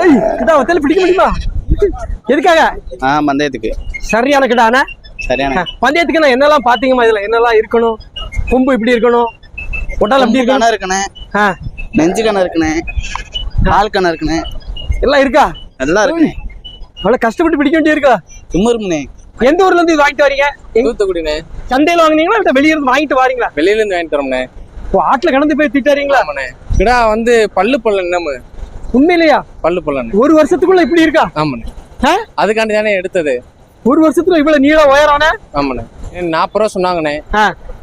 ஏய் கிடா ஒத்தல பிடிக்க முடியுமா? எதுக்காக? ஆ பந்தயத்துக்கு. சரியான கிடானா சரியான பந்தயத்துக்கு நான் என்னெல்லாம் பாத்தீங்கம்மா இதுல? என்னெல்லாம் இருக்கணும்? கொம்பு இப்படி இருக்கணும்? ஒட்டால் எப்படி இருக்கணும்? கணம் இருக்குண்ணே. ஆ, நெஞ்சு கணம் இருக்குண்ணே. கால் கணம் இருக்குண்ணே. எல்லாம் இருக்கா? எல்லாம் இருக்குண்ணே. அவ்வளவு கஷ்டப்பட்டு பிடிக்க வேண்டியிருக்கா? சும்மா இருக்குண்ணே எந்த ஊர்ல இருந்து இது வாங்கிட்டு வரீங்க? தூத்துக்குடிண்ணே. சந்தையில வாங்குனீங்களா? இல்ல வெளிய இருந்து வாங்கிட்டு வாரீங்களா? வெளியில இருந்து வாங்கிட்டு வரோம்ண்ணே. ஆட்டுல கடந்து போய் திட்டாரீங்களா கிடா வந்து பல்லு பொல்லன் நம்ம உண்மையிலையா? பல்லு பொல்லன் ஒரு வருஷத்துக்குள்ள இப்படி இருக்கா? ஆமாண்ணே? அதுக்காண்டி தானே எடுத்தது. ஒரு வருஷத்துல இவ்வளவு நீளம் உயரானே? ஆமாண்ணே. நாற்பது ரூபா சொன்னாங்கண்ணே.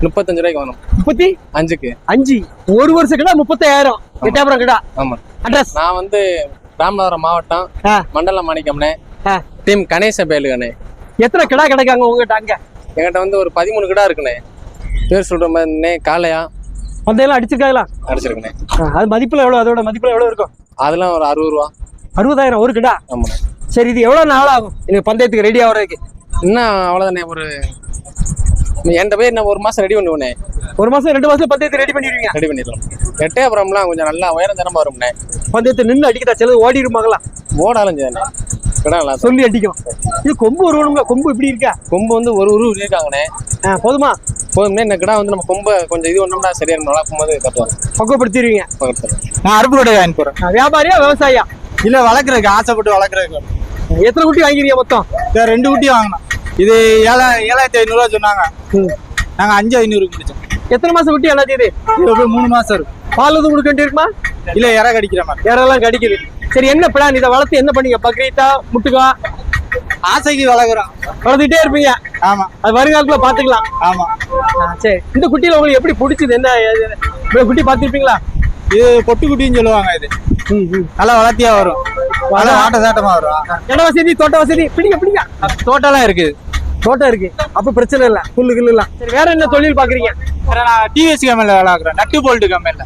முப்பத்தஞ்சு ரூபாய்க்கு வேணும் முப்பத்தி? அஞ்சுக்கு. அஞ்சு. ஒரு வருஷம் கிடா முப்பத்தாயிரம் எட்டாபுரம் கிடா ஆமா. அட்ரஸ்? நான் வந்து ராமநாதபுரம் மாவட்டம். மண்டலம் மாணிக்கம்ண்ணே. ஆ. டீம் கணேச பேலுகண்ணே எத்தனை கிடா கிடைக்காங்க உங்ககிட்ட அங்க? என்கிட்ட வந்து ஒரு பதிமூணு கிடா இருக்குண்ணே. பேர் சொல்ற மாதிரிண்ணே காளையா. பந்தயம்லாம் அடிச்சிருக்காங்களா? அடிச்சிருக்கண்ணே. அது மதிப்புல எவ்வளவு? அதோட மதிப்புல எவ்வளவு இருக்கும்? அதெல்லாம் ஒரு அறுபது ரூபா. அறுபதாயிரம் ஒரு கிடா? ஆமாண்ணே சரி இது எவ்வளவு நாள் ஆகும் எனக்கு பந்தயத்துக்கு ரெடி ஆகுறதுக்கு இன்னும் அவ்வளோதானே ஒரு என்கிட்ட போய் நான் ஒரு மாசம் ரெடி பண்ணுவேண்ணே ஒரு மாசம் ரெண்டு மாசம் பந்தயத்தை ரெடி பண்ணிடுவீங்க? ரெடி பண்ணிடலாம். எட்டயபுரம்லாம் கொஞ்சம் நல்லா உயரம் தரமா வரும்ண்ணே பந்தயத்தை நின்று அடிக்கதா? சிலது ஓடிடுமாங்களா ஓடாலும் சரிண்ணே கிடாங்களா சொல்லி அடிக்கும் இது கொம்பு வருவணுங்க கொம்பு இப்படி இருக்கா? கொம்பு வந்து ஒரு உருவு இருக்காங்கண்ணே. ஆ, போதுமா? போதும்னே இந்த கிடா வந்து நம்ம கொம்பை கொஞ்சம் இது ஒன்றோம்னா சரியா வளர்க்கும் போது கட்டுவாங்க. பக்குவப்படுத்திடுவீங்க நான் அருப்பு கொட்டை வாங்கி போறேன். ஆ, வியாபாரியா விவசாயியா? இல்ல வளர்க்குறதுக்கு ஆசைப்பட்டு வளர்க்குறதுக்கு. எத்தனை குட்டி வாங்கிறீங்க மொத்தம்? ரெண்டு குட்டி வாங்கினோம். இது ஏழா ஏழாயிரத்தி ஐநூறுரூவா சொன்னாங்க. ம். நாங்கள் அஞ்சு ஐநூறுக்கு பிடிச்சோம் எத்தனை மாசம் குட்டி என்ன இது? மூணு மாசம் இருக்கும் பால் எதுவும் கொடுக்க வேண்டியிருக்குமா? இல்ல இற கடிக்கிற மாதிரி. யாரெல்லாம் கடிக்குது. சரி என்ன பிளான் இதை வளர்த்து என்ன பண்ணீங்க? பக்ரீத்தா முட்டுக்கா? ஆசைக்கு வளர்க்குறோம் வளர்த்துட்டே இருப்பீங்க. ஆமா. அது வருங்காலத்துல பாத்துக்கலாம் ஆமா. சரி. இந்த குட்டியில உங்களுக்கு எப்படி பிடிச்சது? என்ன குட்டி பார்த்திருப்பீங்களா? இது பொட்டு குட்டின்னு சொல்லுவாங்க இது. நல்லா வளர்த்தியா வரும். நல்லா ஆட்ட சாட்டமா வரும். இட வசதி தோட்ட வசதி. பிடிங்க பிடிங்க. தோட்டம்லாம் இருக்குது தோட்டம் இருக்கு. அப்ப பிரச்சனை இல்ல. புல்லு கில்லு எல்லாம் சரி வேற என்ன தொழில் பாக்குறீங்க வேற நான் டிவிஎஸ் கம்பெனில வேலை பார்க்குறேன். நட்டு போல்ட்டு கம்பெனில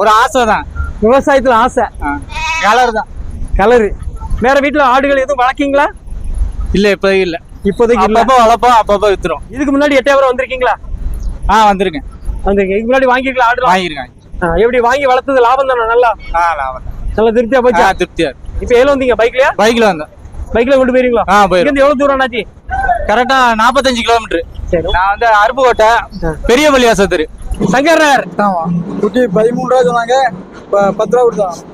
ஒரு ஆசை தான். விவசாயத்துல ஆசை. கலர் தான். கலரு. வேற வீட்டுல ஆடுகள் எதுவும் வளர்க்கீங்களா? இல்ல இப்போதைக்கு இல்ல. இப்போதைக்கு இல்ல. அப்பப்போ வளர்ப்போம் அப்பப்போ வித்துரும் இதுக்கு முன்னாடி எட்டாயிரம் வந்திருக்கீங்களா? ஆ வந்திருக்கேன். வந்திருக்கீங்க. இதுக்கு முன்னாடி வாங்கிருக்கலாம் ஆடு வாங்கியிருக்கேன். எப்படி வாங்கி வளர்த்தது? லாபம் தானே நல்லா? ஆ லாபம். நல்லா திருப்தியா போச்சு? ஆ திருப்தியா இப்ப எதுல வந்தீங்க? பைக்லயா? பைக்ல வந்தேன். பைக்ல கொண்டு போயிருங்களா ஆ போயிடும் இருந்து எவ்வளவு தூரம் ஆனாச்சு கரெக்டா நாற்பத்தஞ்சு கிலோமீட்டர். நான் வந்து அருப்புக்கோட்டை பெரிய பள்ளியாசத்தரு சங்கர் நகர். ஆமா. குட்டி பதிமூணு ரூபா சொன்னாங்க. பத்து ரூபா கொடுத்தாங்க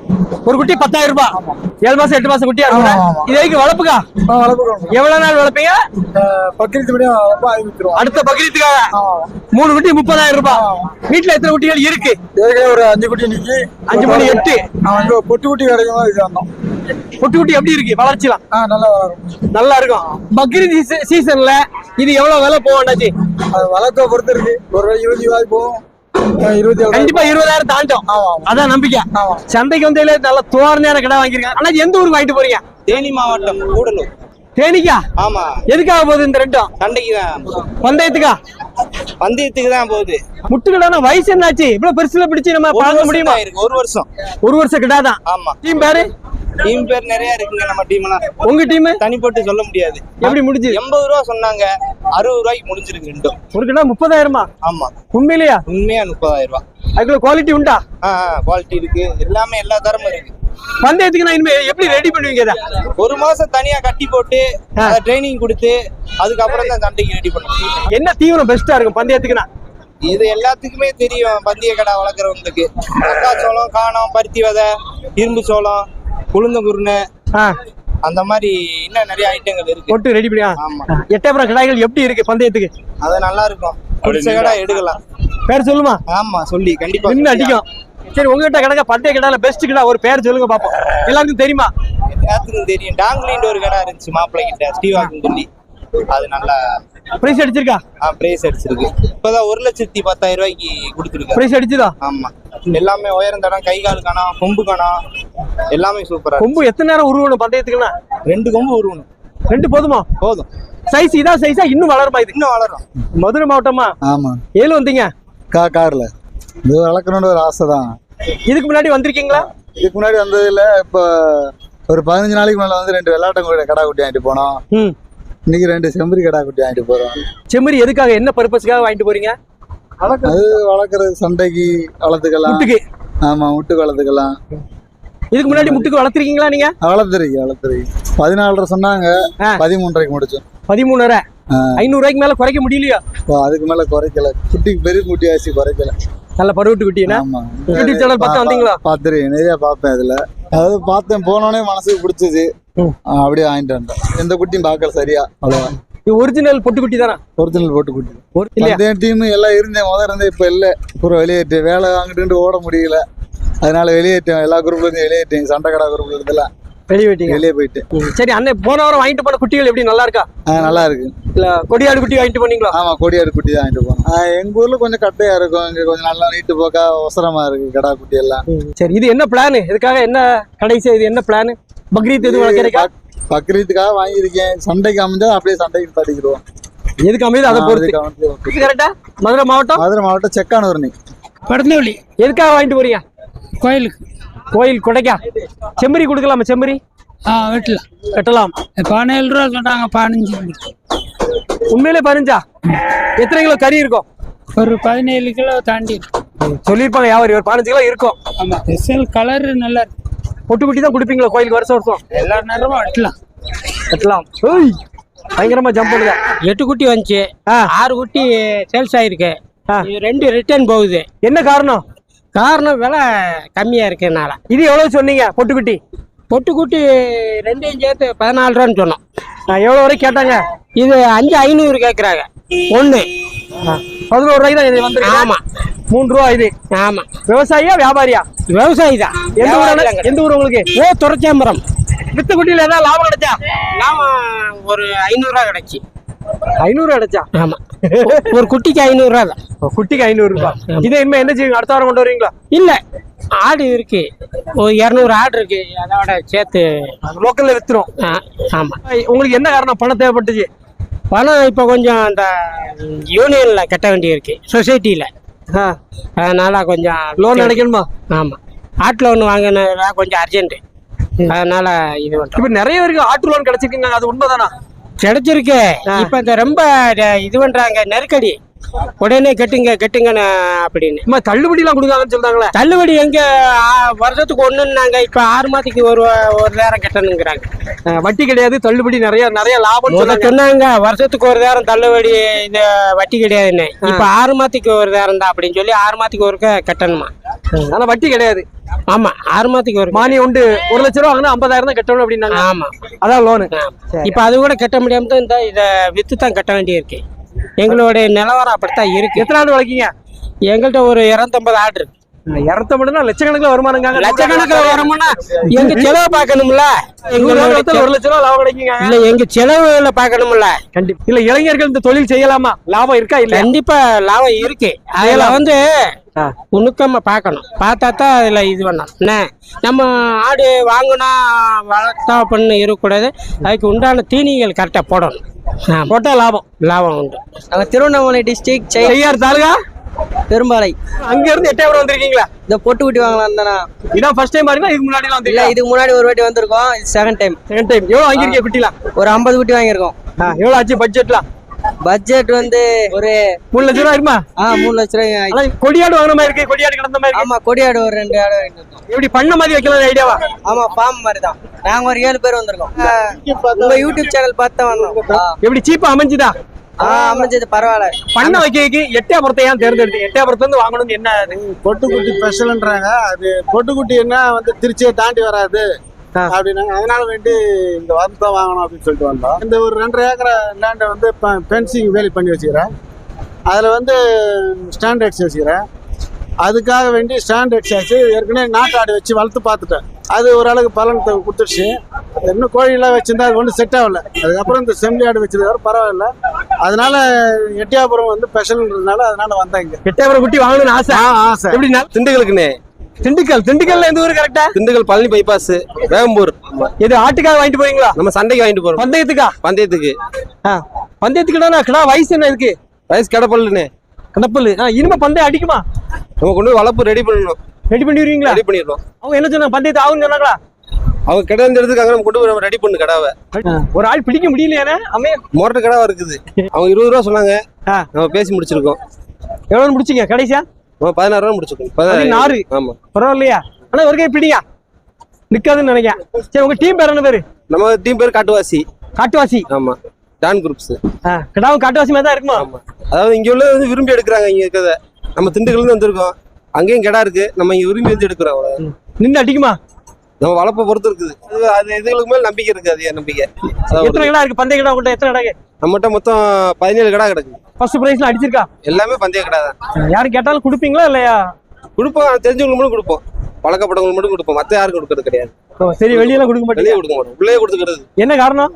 ஒரு குட்டி பத்தாயிரம் ரூபாய் ஏழு மாசம் எட்டு மாசம் குட்டியா இருக்கும். இது வரைக்கும் வளர்ப்புக்கா? வளர்ப்பு எவ்வளவு நாள் வளர்ப்பீங்க? வளர்ப்பா ஆரம்பிச்சிருவோம் அடுத்த பக்ரீத்துக்காக? மூணு குட்டி முப்பதாயிரம் ரூபாய் வீட்டுல எத்தனை குட்டிகள் இருக்கு? ஏற்கனவே ஒரு அஞ்சு குட்டி நிக்கி. அஞ்சு மணி எட்டு. வந்து பொட்டு குட்டி கிடைக்கும் இது வந்தோம் குட்டி குட்டி எப்படி இருக்கு? வளர்ச்சிலாம்? நல்லா வளரும். நல்லா இருக்கும். பக்ரீத் சீச- சீசன்ல இது எவ்வளவு விலை போகும் அண்ணாச்சி? அது வளர்க்க பொறுத்து இருக்கு. ஒரு இருபது ரூபாய் போகும். கண்டிப்பா இருபதாயிரம் தாண்டும் அதான் நம்பிக்கை. சந்தைக்கு வந்து நல்ல தோரணையான கடை வாங்கிருக்காங்க ஆனா எந்த ஊருக்கு வாங்கிட்டு போறீங்க? தேனி மாவட்டம் கூடலூர். தேனிக்கா? ஆமா. எதுக்காக போகுது இந்த ரெண்டும்? சண்டைக்கு தான் பந்தயத்துக்கா? பந்தயத்துக்கு தான் போகுது முட்டுக்கடான வயசு என்னாச்சு? இவ்வளவு பெருசுல பிடிச்சு நம்ம பழங்க முடியுமா? ஒரு வருஷம். ஒரு வருஷம் கிடாதான். ஆமா. டீம் பேரு? டீம் பேர் நிறைய இருக்குங்க நம்ம டீம் எல்லாம். உங்க டீம் தனி போட்டு சொல்ல முடியாது. எப்படி முடிஞ்சு? எண்பது ரூபா சொன்னாங்க அறுபது ரூபாய்க்கு முடிஞ்சிருக்கு ரெண்டும். ஒரு முப்பதாயிரமா? ஆமா. உண்மையிலையா? உண்மையா முப்பதாயிரம் ரூபாய் அதுக்குள்ள குவாலிட்டி உண்டா? குவாலிட்டி இருக்கு. எல்லாமே எல்லா தரமும் இருக்கு. பந்தயத்துக்கு நான் இனிமே எப்படி ரெடி பண்ணுவீங்க ஒரு மாசம் தனியா கட்டி போட்டு ட்ரைனிங் கொடுத்து அதுக்கப்புறம் தான் சண்டைக்கு ரெடி பண்ணணும் என்ன தீவனம் பெஸ்டா இருக்கும் பந்தயத்துக்குனா இது எல்லாத்துக்குமே தெரியும் பந்தய கடை வளர்க்குறவங்களுக்கு. மக்காச்சோளம் காணம் பருத்தி விதை இரும்பு சோளம் உளுந்தங்குருணை ஆ, அந்த மாதிரி இன்னும் நிறைய ஐட்டங்கள் இருக்கு. போட்டு ரெடி பண்ணியா? ஆமா. எட்டயபுரம் கடாய்கள் எப்படி இருக்கு பந்தயத்துக்கு? அது நல்லா இருக்கும் பிடிச்ச கடை எடுக்கலாம். பேர் சொல்லுமா? ஆமா சொல்லி கண்டிப்பா இன்னும் அடிக்கும். சரி உங்ககிட்ட கிடக்க பந்தய கடால பெஸ்ட் கடா ஒரு பேர் சொல்லுங்க பாப்போம். எல்லாருக்கும் தெரியுமா? எல்லாத்துக்கும் தெரியும். டாங்லின்ற ஒரு கடை இருந்துச்சு மாப்பிள்ளை கிட்ட ஸ்ரீவாக்கும் சொல்லி. அது நல்லா பிரைஸ் அடிச்சிருக்கா? பிரைஸ் அடிச்சிருக்கு. இப்பதான் ஒரு லட்சத்தி பத்தாயிரம் ரூபாய்க்கு கொடுத்துருக்காரு. பிரைஸ் அடிச்சுதா? ஆமா. எல்லாமே உயரம் தடம் கை கால் கணம் கொம்பு கணம் எல்லாமே சூப்பரா இருக்கு. கொம்பு எத்தனை நேரம் உருவணும் பந்தயத்துக்குன்னா? ரெண்டு கொம்பு உருவணும். ரெண்டு போதுமா? போதும். சைஸ் இதா சைஸா இன்னும் வளருமா இது? இன்னும் வளரும். மதுரை மாவட்டமா? ஆமா. ஏழு வந்தீங்க? கா கார்ல. இது வளர்க்கணும்னு ஒரு ஆசை தான் இதுக்கு முன்னாடி வந்திருக்கீங்களா? இதுக்கு முன்னாடி வந்ததுல இப்போ ஒரு பதினஞ்சு நாளைக்கு மேல வந்து ரெண்டு வெள்ளாட்டங்குடி கடா குட்டி வாங்கிட்டு போனோம். ம். இன்னைக்கு ரெண்டு செம்பரி கடா குட்டி வாங்கிட்டு போறோம். செம்மறி எதுக்காக? என்ன பர்பஸ்க்காக வாங்கிட்டு போறீங்க? அது வளர்க்கறது சண்டைக்கு வளர்த்துக்கலாம். முட்டுக்கு. ஆமா முட்டு வளர்த்துக்கலாம். இதுக்கு முன்னாடி முட்டுக்கு வளர்த்துருக்கீங்களா நீங்க? வளர்த்துருக்கு வளர்த்துருக்கு பதினாலரை சொன்னாங்க. பதிமூன்றரைக்கு முடிச்சோம். பதிமூணரை. ஐநூறு ரூபாய்க்கு மேல குறைக்க முடியலையா? அதுக்கு மேல குறைக்கல. குட்டிக்கு பெரிய குட்டி ஆச்சு குறைக்கல. நல்ல பருவட்டு குட்டினா? ஆமா. யூடியூப் சேனல் பார்த்து வந்தீங்களா? பார்த்துருக்கேன் நிறைய பார்ப்பேன் இதுல அதாவது பார்த்தேன் போனோடனே மனசுக்கு பிடிச்சது. அப்படியே வாங்கிட்டு வந்தேன். எந்த குட்டியும் பார்க்கல சரியா அவ்வளோதான் இது ஒரிஜினல் பொட்டு குட்டி தானா? ஒரிஜினல் போட்டு குட்டி. ஒரு இல்லையா? அதே டீம் எல்லாம் இருந்தேன் முதல்ல இருந்தேன் இப்போ இல்லை. பூரா வெளியேட்டு வேலை வாங்கிட்டு ஓட முடியல. அதனால வெளியேற்றேன் எல்லா குரூப்ல இருந்து வெளியேற்றேன் சண்டை கடை குரூப்ல இருந்தெல்லாம் வெளியே வெட்டிங்க வெளியே போயிட்டு. சரி அண்ணன் போன வாரம் வாங்கிட்டு போன குட்டிகள் எப்படி? நல்லா இருக்கா? நல்லா இருக்கு. இல்ல கொடியாடு குட்டி வாங்கிட்டு போனீங்களா? ஆமா கொடியாடு குட்டி தான் வாங்கிட்டு போனோம். எங்க ஊர்ல கொஞ்சம் கட்டையா இருக்கும். இங்க கொஞ்சம் நல்லா நீட்டு போக்கா ஒசரமா இருக்கு கடா குட்டி எல்லாம். சரி இது என்ன பிளான் இதுக்காக என்ன கடைசி இது என்ன பிளான் பக்ரீத் எதுவும் வளர்க்கிறீக்கா பக்- பக்ரீத்துக்காக வாங்கியிருக்கேன். சண்டைக்கு அமைஞ்சா அப்படியே சண்டைக்கு தட்டிக்கிடுவோம் எதுக்கு அமையுது? அதை பொறுத்து. கரெக்டா மதுரை மாவட்டம்? மதுரை மாவட்டம் செக்கானூர்னி படந்தவழி எதுக்காக வாங்கிட்டு போறீங்க? கோயிலுக்கு. கோயில் கொடைக்கா? செம்மறி கொடுக்கலாமா செம்மறி? ஆ வீட்டில் கட்டலாம் பதினேழு ரூபா சொன்னாங்க பதினஞ்சு. உண்மையிலே பதினஞ்சா? எத்தனை கிலோ கறி இருக்கும்? ஒரு பதினேழு கிலோ தாண்டி. சொல்லியிருப்பாங்க வியாபாரி ஒரு பதினஞ்சு கிலோ இருக்கும். ஆமா ஸ்பெஷல் கலர் நல்லா இருக்கு. பொட்டு குட்டி தான் கொடுப்பீங்களா கோயிலுக்கு வருஷம் வருஷம்? எல்லா நேரமும் வெட்டலாம். கட்டலாம் ஏய், பயங்கரமா ஜம்ப் பண்ணுதா. எட்டு குட்டி வந்துச்சு. ஆ. ஆறு குட்டி சேல்ஸ் ஆயிருக்கு. ரெண்டு ரிட்டர்ன் போகுது. என்ன காரணம்? காரணம் விலை கம்மியா இருக்கனால. இது எவ்வளவு சொன்னீங்க பொட்டு குட்டி பொட்டு குட்டி ரெண்டையும் சேர்த்து பதினாலு ரூபான்னு சொன்னோம். நான் எவ்வளவு வரை கேட்டாங்க? இது அஞ்சு ஐநூறு கேட்குறாங்க ஒன்று பதினோரு ரூபாய்க்கு தான் இது வந்து ஆமா. மூணு ரூபா இது. ஆமா. விவசாயியா வியாபாரியா? விவசாயி தான். எந்த ஊர்? எந்த ஊர் உங்களுக்கு? ஓ துறைச்சேம்பரம். வித்து குட்டியில ஏதாவது லாபம் கிடைச்சா? நாம ஒரு ஐநூறுரூவா கிடைச்சி. ஐநூறு கிடைச்சா? ஆமா. ஒரு குட்டிக்கு ஐநூறுரூவா தான். குட்டிக்கு ஐநூறு ரூபாய் இதை இனிமே என்ன செய்வீங்க? அடுத்த வாரம் கொண்டு வருவீங்களா? இல்ல ஆடு இருக்கு. ஒரு இரநூறு ஆடு இருக்கு. அதோட சேர்த்து லோக்கல்ல வித்துரும். ஆ, ஆமா. உங்களுக்கு என்ன காரணம்? பணம் தேவைப்பட்டுச்சு பணம் இப்போ கொஞ்சம் அந்த யூனியன்ல கட்ட வேண்டியிருக்கு. சொசைட்டியில் ஆ, அதனால கொஞ்சம் லோன் அடைக்கணுமா ஆமா. ஆட்டு லோன் வாங்கினா கொஞ்சம் அர்ஜென்ட் அதனால இது இப்ப நிறைய பேருக்கு ஆட்டு லோன் கிடைச்சிருக்குங்க. அது உண்மைதானா? கிடைச்சிருக்கு. இப்போ இந்த ரொம்ப இது பண்றாங்க நெருக்கடி. உடனே கட்டுங்க கட்டுங்கன்னு அப்படின்னு. தள்ளுபடி எல்லாம் கொடுக்காங்கன்னு சொல்றாங்களே. தள்ளுபடி எங்க வருஷத்துக்கு ஒண்ணுன்னாங்க இப்ப ஆறு மாதத்துக்கு ஒரு ஒரு நேரம் கட்டணுங்கிறாங்க. வட்டி கிடையாது தள்ளுபடி நிறைய நிறைய லாபம் சொன்னாங்க. வருஷத்துக்கு ஒரு நேரம் தள்ளுபடி இது வட்டி கிடையாதுன்னு. இப்ப ஆறு மாதத்துக்கு ஒரு நேரம் தான் அப்படின்னு சொல்லி ஆறு மாதத்துக்கு ஒருக்க கட்டணுமா. ஆனா வட்டி கிடையாது. ஆமா ஆறு மாதத்துக்கு ஒரு மானியம் உண்டு. ஒரு லட்ச ரூபா வாங்கினா ஐம்பதாயிரம் தான் கட்டணும் அப்படின்னாங்க. ஆமா. அதான் லோனு இப்ப அது கூட கட்ட முடியாம தான் இந்த இதை வித்து தான் கட்ட வேண்டியிருக்கு. எங்களுடைய நிலவரம் அப்படித்தான் இருக்கு. எத்தனை ஆண்டு வளர்க்கீங்க? எங்கள்கிட்ட ஒரு இரநூத்தம்பது ஆடு இருக்கு. இரத்த மட்டும்னா லட்சக்கணக்கில் வருமானங்க லட்சக்கணக்கில் வரமுன்னா எங்க செலவு பார்க்கணும்ல? எங்களுடைய ஒரு லட்ச ரூபா லாபம் கிடைக்குங்க. இல்ல எங்க செலவுல பார்க்கணும்ல? கண்டிப்பா. இல்ல இளைஞர்கள் இந்த தொழில் செய்யலாமா? லாபம் இருக்கா இல்ல கண்டிப்பா லாபம் இருக்கு. அதுல வந்து. நுணுக்கமா பார்க்கணும். பார்த்தா தான் அதுல இது பண்ணணும். என்ன? நம்ம ஆடு வாங்கினா வளர்த்தா பண்ணு இருக்கக்கூடாது. அதுக்கு உண்டான தீனிகள் கரெக்டாக போடணும். போட்டா லாபம். லாபம் உண்டு. திருவண்ணாமலை டிஸ்ட்ரிக்ட் செய்யார் தாலுகா? பெரும்பாலை. அங்க இருந்து எட்டாயிரம் வந்திருக்கீங்களா? இந்த பொட்டு குட்டி வாங்கலாம் தானே இதான் ஃபர்ஸ்ட் டைம் பாருங்க இதுக்கு முன்னாடி இல்ல வந்தீங்களா இதுக்கு முன்னாடி ஒரு வாட்டி வந்திருக்கோம் செகண்ட் டைம் செகண்ட் டைம் எவ்வளவு வாங்கிருக்கீங்க குட்டிலாம்? ஒரு ஐம்பது குட்டி வாங்கியிருக்கோம். ஆ, எவ்வளவு ஆச்சு பட்ஜெட்லாம் பட்ஜெட் வந்து ஒரு மூணு லட்ச ரூபா இருக்குமா? ஆ மூணு லட்ச ரூபாய் கொடியாடு வாங்கின மாதிரி இருக்கு கொடியாடு கிடந்த மாதிரி இருக்கு. ஆமா கொடியாடு ஒரு ரெண்டு ஆடு எப்படி பண்ண மாதிரி வைக்கலாம் ஐடியாவா ஆமா ஃபார்ம் மாதிரி தான் நாங்க ஒரு ஏழு பேர் வந்திருக்கோம். உங்க யூடியூப் சேனல் பார்த்து தான் வந்தோம். எப்படி சீப்பா அமைஞ்சுதா? அமைஞ்சது பரவாயில்ல. பண்ண வைக்க எட்டயபுரத்தை ஏன் தேர்ந்தெடுத்தீங்க? எட்டயபுரத்துல இருந்து வாங்கணும்னு என்ன? அது? பொட்டுக்குட்டி ஸ்பெஷல்ன்றாங்க. அது பொட்டுக்குட்டி என்ன வந்து திருச்சியை தாண்டி வராது. அப்படின்னாங்க. அதனால வேண்டி இந்த வந்து தான் வாங்கணும் அப்படின்னு சொல்லிட்டு வந்தோம். இந்த ஒரு ரெண்டரை ஏக்கரை லேண்டை வந்து ஃபென்சிங் வேலி பண்ணி வச்சுக்கிறேன். அதில் வந்து ஸ்டாண்டர்ட்ஸ் வச்சுக்கிறேன். அதுக்காக வேண்டி ஸ்டாண்டர்ட்ஸ் ஆச்சு ஏற்கனவே நாட்டு ஆடு வச்சு வளர்த்து பார்த்துட்டேன். அது ஓரளவுக்கு பலன் கொடுத்துருச்சு இன்னும் கோழியெல்லாம் வச்சிருந்தா அது ஒன்றும் செட் ஆகல. அதுக்கப்புறம் இந்த செம்மறி ஆடு வச்சது பரவாயில்ல. அதனால எட்டியாபுரம் வந்து ஸ்பெஷல்ன்றதுனால அதனால வந்தேன் இங்க. எட்டயபுரம் குட்டி வாங்கணும்னு ஆசை? ஆ, ஆசை. எப்படின்னா திண்டுக்கலுக்குண்ணே. திண்டுக்கல்? திண்டுக்கல்ல எந்த ஊர் கரெக்டா திண்டுக்கல் பழனி பைபாஸ் வேகம்பூர் இது ஆட்டுக்காக வாங்கிட்டு போறீங்களா நம்ம சண்டைக்கு வாங்கிட்டு போறோம். பந்தயத்துக்கா? பந்தயத்துக்கு. ஆ, பந்தயத்துக்குடா கிடா வயசு என்ன இருக்கு? வயசு கடப்பல்லுண்ணே. கடப்பல் இனிமே பந்தயம் அடிக்குமா? நம்ம கொண்டு போய் வளர்ப்பு ரெடி பண்ணணும். ரெடி பண்ணிடுவீங்களா ரெடி பண்ணிடுறோம். அவங்க என்ன சொன்னாங்க? பந்தயத்தை ஆகுன்னு சொன்னாங்களா? அவங்க கடை இருந்து எடுத்துக்காங்க நம்ம கொண்டு போய் நம்ம ரெடி பண்ணு கடாவை. ஒரு ஆள் பிடிக்க முடியலையானே அமைய மொரட்டு கடாவா இருக்குது. அவங்க இருபது ரூபா சொன்னாங்க. நம்ம பேசி முடிச்சிருக்கோம். எவ்வளவு முடிச்சீங்க? கடைசியா? பதினாறு ரூபா முடிச்சிருக்கோம். பதினாறு. ஆமா. பரவாயில்லையா? ஆனா ஒரு கை பிடிங்க. நிக்காதுன்னு நினைக்கிறேன். சரி உங்க டீம் பேர் என்ன பேரு? நம்ம டீம் பேர் காட்டுவாசி. காட்டுவாசி. ஆமா. டான் குரூப்ஸ் கிடாவும் காட்டுவாசி மாதிரி தான் இருக்குமா? ஆமா. அதாவது இங்க உள்ள வந்து விரும்பி எடுக்கிறாங்க இங்க இருக்கிறத. நம்ம திண்டுக்கல்ல இருந்து வந்திருக்கோம். அங்கேயும் கிடா இருக்கு. நம்ம இங்க விரும்பி வந்து எடுக்கிறோம் அவ்வளவுதான். நின்று அடிக்குமா? நம்ம வளர்ப்பை பொறுத்து இருக்குது. அது அது இதுகளுக்கு மேல நம்பிக்கை இருக்கு அது என் நம்பிக்கை? எத்தனை கடா இருக்கு? பந்தய கடா உங்கள்கிட்ட எத்தனை கடா நம்மகிட்ட மொத்தம் பதினேழு கடா கிடக்கு. ஃபர்ஸ்ட் பிரைஸ்ல அடிச்சிருக்கா? எல்லாமே பந்தய கடை தான். யாரு கேட்டாலும் கொடுப்பீங்களா இல்லையா? கொடுப்போம். தெரிஞ்சவங்களுக்கு மட்டும் கொடுப்போம். பழக்கப்பட்டவங்களுக்கு மட்டும் கொடுப்போம். மத்த யாருக்கும் கொடுக்கறது கிடையாது. சரி வெளியெல்லாம் கொடுக்க மாட்டீங்க. வெளியே கொடுக்க மாட்டோம். உள்ளே கொடுத்துக்கிறது. என்ன காரணம்?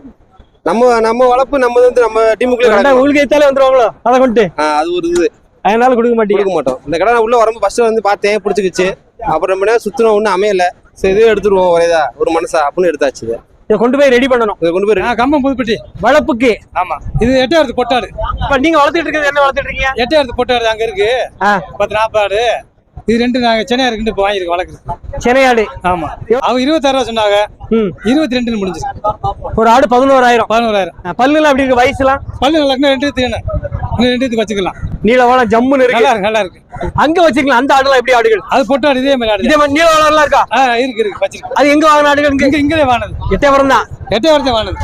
நம்ம நம்ம வளர்ப்பு நம்ம வந்து நம்ம டீமுக்குள்ளே உங்களுக்கு எத்தாலே வந்துருவாங்களோ? அதை கொண்டு. அது ஒரு இது. அதனால கொடுக்க மாட்டீங்க. கொடுக்க மாட்டோம். இந்த கடை நான் உள்ள வரும்போது ஃபர்ஸ்ட் வந்து பார்த்தேன் பிடிச்சிக்கிச்சு. அப்புறம் ரொம்ப நேரம் சுத்தினோம் ஒன்றும் அமையல. சரி இதே எடுத்துருவோம் ஒரேதா ஒரு மனசா அப்படின்னு எடுத்தாச்சு இதை. கொண்டு போய் ரெடி பண்ணணும். இதை கொண்டு போய் நான் கம்பம் புதுப்பட்டி. வளர்ப்புக்கு ஆமா. இது எட்டாயிரத்து பொட்டாடு. இப்ப நீங்க வளர்த்துட்டு இருக்கிறது என்ன வளர்த்துட்டு இருக்கீங்க? எட்டாயிரத்து பொட்டாடு அங்க இருக்கு. பத்து நாற்பது இது ரெண்டு நாங்க சென்னையா இருக்குன்னு இப்போ வாங்கியிருக்கோம் வளர்க்குறது. சென்னையாடு. ஆமா. அவங்க இருபத்தாறு ரூபா சொன்னாங்க. இருபத்தி ரெண்டுன்னு முடிஞ்சிச்சு. ஒரு ஆடு பதினோராயிரம். பதினோராயிரம். ஆ, பல்லுலாம் அப்படி இருக்கு? வயசுலாம்? பல்லு நல்லா ரெண்டு எடுத்துக்கணும் இன்னும் ரெண்டு எடுத்து வச்சுக்கலாம். நீளவாளம் ஜம்முன்னு இருக்கு. நல்லா இருக்கு நல்லா இருக்கு. அங்க வச்சுக்கலாம் அந்த ஆடுலாம் எப்படி ஆடுகள்? அது பொட்டாடு இதே மாதிரி ஆடு இதே மாதிரி நீளவாளம்லாம் இருக்கா? இருக்கு இருக்கு வச்சிருக்கு. அது எங்க வாங்கின ஆடுகள் இங்க? இங்க வாங்கினது. எட்டயபுரம் தான். எட்டாயிரத்தை வாங்கினது.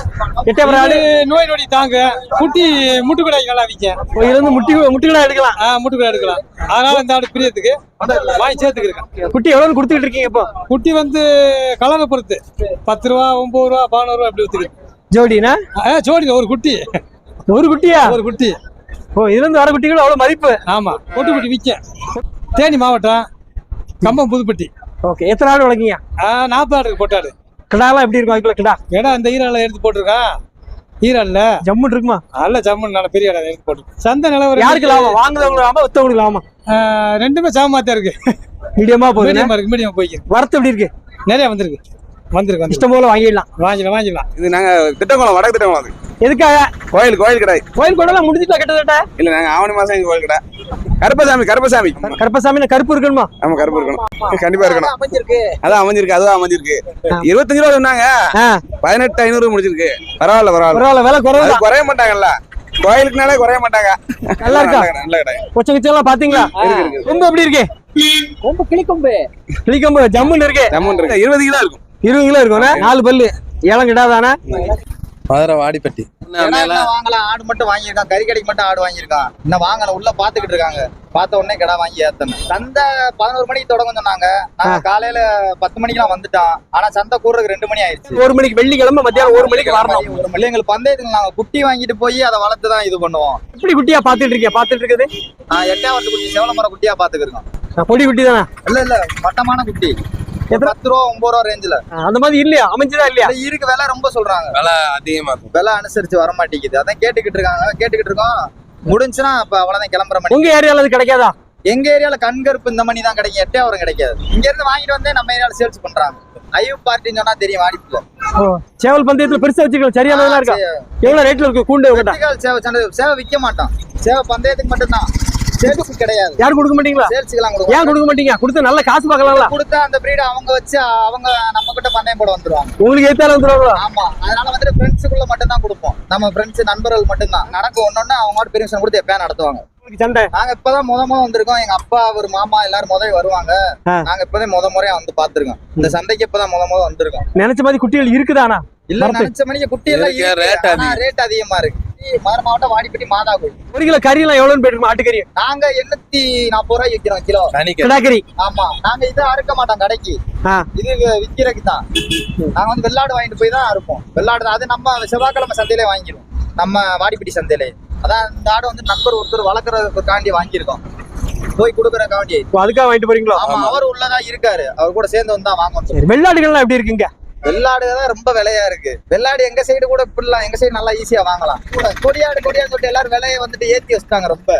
எட்டயபுரம் ஆடு? நோய் நொடி தாங்க. குட்டி முட்டுக்கடாய் நல்லா விற்க ஓ, இதுல இருந்து முட்டி முட்டிகளா எடுக்கலாம். ஆ முட்டுக்கடை எடுக்கலாம். அதனால இந்த ஆடு பிரியத்துக்கு வாங்கி சேர்த்துக்கிறேன் குட்டி எவ்வளவு கொடுத்துட்டு இருக்கீங்க இப்போ? குட்டி வந்து கலரை பொறுத்து. பத்து ரூபா ஒன்பது ரூபா பதினோரு ரூபா அப்படி வித்துக்கு ஜோடினா? ஜோடியில் ஒரு குட்டி. ஒரு குட்டியா? ஒரு குட்டி. ஓ இதுல இருந்து வர குட்டிகள் அவ்வளவு மதிப்பு? ஆமா. பொட்டு குட்டி விற்க தேனி மாவட்டம் கம்பம் புதுப்பட்டி. ஓகே எத்தனை ஆடு வளர்க்கீங்க? நாற்பது ஆடு இருக்கு பொட்டாடு கிடாலாம் எப்படி இருக்கும் அதுக்குள்ள கிடா? ஏடா இந்த ஈரால எடுத்து போட்டிருக்கான். ஈரால ஜம்முன்னு இருக்குமா? நல்ல ஜம்முன்னு நல்ல பெரிய இடம் எடுத்து போட்டு சந்தை நிலவரம் யாருக்கு லாபம்? வாங்குறவங்களுக்கு லாபம் வித்தவங்களுக்கு லாபம்? ரெண்டுமே சமமா தான் இருக்கு. மீடியமா போகுது மீடியமா இருக்கு மீடியம் போய்க்கு வரத்து எப்படி இருக்கு? நிறைய வந்திருக்கு. வந்திருக்கு வந்து இஷ்டம் போல வாங்கிடலாம். வாங்கிடலாம் வாங்கிடலாம். இது நாங்க திட்டக்குளம் வடக்கு திட்டக்குளம் அது. எதுக்காக? கோயில் கோயில் கடை. கோயில் கொண்டலாம் முடிஞ்சுட்டா கிட்டத்தட்ட? இல்ல நாங்க ஆவணி மாசம் கோயில் கடை. கருப்பசாமி கருப்பசாமி. கருப்பசாமி கருப்பு இருக்கணுமா? நம்ம கருப்பு இருக்கணும். கண்டிப்பா இருக்கணும். அதான் அமைஞ்சிருக்கு. அதுவும் அமைஞ்சிருக்கு இருபத்தஞ்சு ரூபா சொன்னாங்க. பதினெட்டு ஐநூறு முடிஞ்சிருக்கு. பரவாயில்ல பரவாயில்ல. பரவாயில்ல விலை குறைவு குறைய மாட்டாங்கல்ல. கோயிலுக்குனாலே குறைய மாட்டாங்க. நல்லா இருக்கா? நல்ல கடை, கடை. கொச்ச கிச்செல்லாம் பாத்தீங்களா? கொம்பு எப்படி இருக்கு? ரொம்ப கிளிக்கொம்பு. கிளிக்கொம்பு ஜம்முன்னு இருக்கு. ஜம்முன் இருக்கு. இருபது கிலோ இருக்கும். இருபது கிலோ இருக்கும் நாலு பல்லு. ஏலம் கிடாதானே மதுரை வாடிப்பட்டி. வாங்கலாம் ஆடு மட்டும் வாங்கியிருக்கான் கறி கடைக்கு மட்டும் ஆடு வாங்கியிருக்கான். இன்னும் வாங்கல உள்ள பாத்துக்கிட்டு இருக்காங்க. பார்த்த உடனே கிடா வாங்கி ஏத்தணும். சந்தை பதினோரு மணிக்கு தொடங்கும் சொன்னாங்க. நாங்க காலையில பத்து மணிக்கெல்லாம் வந்துட்டோம் ஆனா சந்தை கூடுறதுக்கு ரெண்டு மணி ஆயிடுச்சு. ஒரு மணிக்கு வெள்ளிக்கிழமை மத்தியானம் ஒரு மணிக்கு வரணும். ஒரு மணி. எங்களுக்கு பந்தயத்துக்கு நாங்க குட்டி வாங்கிட்டு போய் அதை வளர்த்து தான் இது பண்ணுவோம். எப்படி குட்டியா பாத்துட்டு இருக்கீங்க பாத்துட்டு இருக்குது? நான் எட்டாவது குட்டி செவல மரம் குட்டியா பாத்துக்கிருக்கோம் ஆ, பொடி குட்டி தானே? இல்ல இல்ல மட்டமான குட்டி. பத்து ரூபா ஒன்பது ரூபா ரேஞ்சில அந்த மாதிரி இல்லையா? அமைஞ்சுதா இல்லையா? இருக்கு விலை ரொம்ப சொல்றாங்க. விலை அதிகமா இருக்கும். விலை அனுசரிச்சு வர மாட்டேங்குது அதான் கேட்டுக்கிட்டு இருக்காங்க. கேட்டுக்கிட்டு இருக்கோம். முடிஞ்சுன்னா அப்ப அவ்வளவுதான் கிளம்புற மணி. உங்க ஏரியால அது கிடைக்காதா? எங்க ஏரியால கண்கருப்பு இந்த மணி தான் கிடைக்கும். எட்டே அவரும் கிடைக்காது. இங்க இருந்து வாங்கிட்டு வந்தே நம்ம ஏரியால சேல்ஸ் பண்றாங்க. ஐயூ பார்ட்டின்னு சொன்னா தெரியும் வாடிப்புல. சேவல் பந்தயத்துல பெருசா வச்சுக்கலாம். சரியானதா இருக்கா? எவ்வளவு ரேட்ல இருக்கு? கூண்டு சேவை சேவை விற்க மாட்டோம் சேவை பந்தயத்துக்கு மட்டும்தான். சேல்ஸ் கிடையாது. யாரும் கொடுக்க மாட்டீங்களா? ஏன் கொடுக்கும் கொடுக்க மாட்டீங்க? கொடுத்து நல்ல காசு பார்க்கலாம்ல? கொடுத்தா அந்த பிரீடு அவங்க வச்சு அவங்க நம்ம கிட்ட பந்தயம் போட வந்துருவாங்க. உங்களுக்கு ஏத்தாலும் வந்துருவாங்களா? ஆமா. அதனால வந்துட்டு ஃப்ரெண்ட்ஸுக்குள்ள மட்டும் தான் கொடுப்போம். நம்ம ஃப்ரெண்ட்ஸ் நண்பர்கள் மட்டும்தான். நடக்கும் ஒன்னொன்னு அவங்க பெர்மிஷன் கொடுத்து எப்பயா நடத்துவாங்க. உங்களுக்கு சண்டை? நாங்க இப்பதான் முத முத வந்திருக்கோம். எங்க அப்பா ஒரு மாமா எல்லாரும் முதல் வருவாங்க. நாங்க இப்பதான் முத முறையா வந்து பாத்துருக்கோம் இந்த சந்தைக்கு இப்பதான் முத முத வந்திருக்கோம். நினைச்ச மாதிரி குட்டிகள் இருக்குதானா இல்ல. நினைச்ச மணிக்கு குட்டி எல்லாம் ரேட் அதிகமா இருக்கு. மதுரை மாவட்டம் வாடிப்பட்டி மாதா கோயில் ஒரு கிலோ கறி எல்லாம் எவ்வளவுன்னு போயிட்டு ஆட்டுக்கறி. நாங்க எண்ணூத்தி நாற்பது ரூபாய் விக்கிறோம் கிலோ. கிடாக்கறி. ஆமா. நாங்க இதை அறுக்க மாட்டோம் கடைக்கு. இது விக்கிறதுக்கு தான். நாங்க வந்து வெள்ளாடு வாங்கிட்டு போய் தான் அறுப்போம். வெள்ளாடு அது நம்ம செவ்வாய்க்கிழமை சந்தையிலே வாங்கிடுவோம். நம்ம வாடிப்பட்டி சந்தையிலே. அதான் இந்த ஆடு வந்து நண்பர் ஒருத்தர் வளர்க்கறதுக்காண்டி வாங்கியிருக்கோம். போய் கொடுக்கறதுக்காண்டி. ஓ, அதுக்காக வாங்கிட்டு போறீங்களா? ஆமா அவர் உள்ளதா இருக்காரு. அவர் கூட சேர்ந்து வந்து சரி வெள்ளாடுகள்லாம் எப்படி இருக்குங்க? வெள்ளாடு தான் ரொம்ப விலையா இருக்கு. வெள்ளாடு எங்க சைடு கூட இப்படிலாம் எங்க சைடு நல்லா ஈஸியா வாங்கலாம். கொடியாடு கொடியாடு சொல்லிட்டு எல்லாரும் விலையை வந்துட்டு ஏத்தி வச்சுட்டாங்க ரொம்ப.